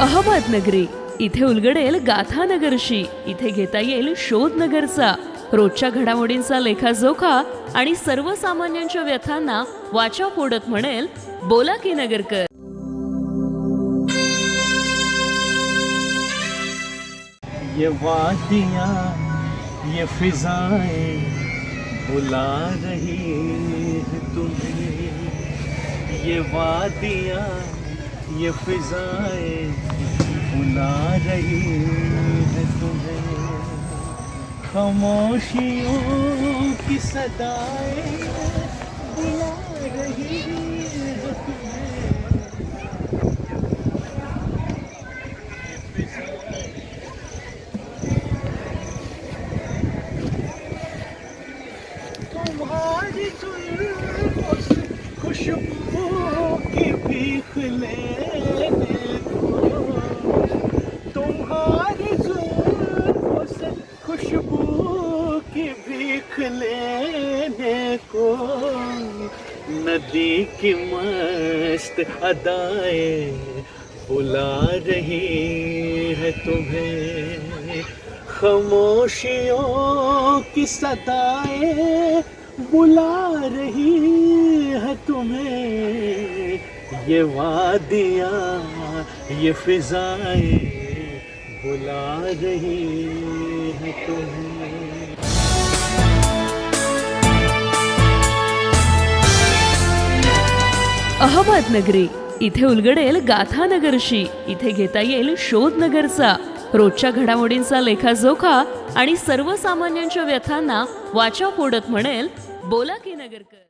अहमदनगरी इथे उलगडेल गाथानगरशी इथे घेता येईल शोधनगरचा रोजच्या घडामोडींचा लेखाजोखा आणि सर्वसामान्यांच्या व्यथांना वाचा फोडत म्हणेल बोला की नगरकर. ये वादियाँ ये फिजाएं बुला रही है तुम्हें। ये वादियाँ ये फिजाए बुला रही है तुम्हें। खामोशियों की सदाए बुला रही है तुम्हें। तुम्हारी खुशबू की भीख ले को तुम्हारी जुल्फों से खुशबू की भीख लेने को नदी की मस्त अदाएं बुला रही है तुम्हें खामोशियों की सदाएं बुला रही है तुम्हें ये वादियाँ ये फिजाएं बुला रही है तुम्हें अहमदनगरी. इथे उलगडेल गाथानगरशी. इथे घेता येईल शोधनगरचा. रोजच्या घडामोडींचा लेखाजोखा आणि सर्वसामान्यांच्या व्यथांना वाचा फोडत म्हणेल बोला की नगरकर.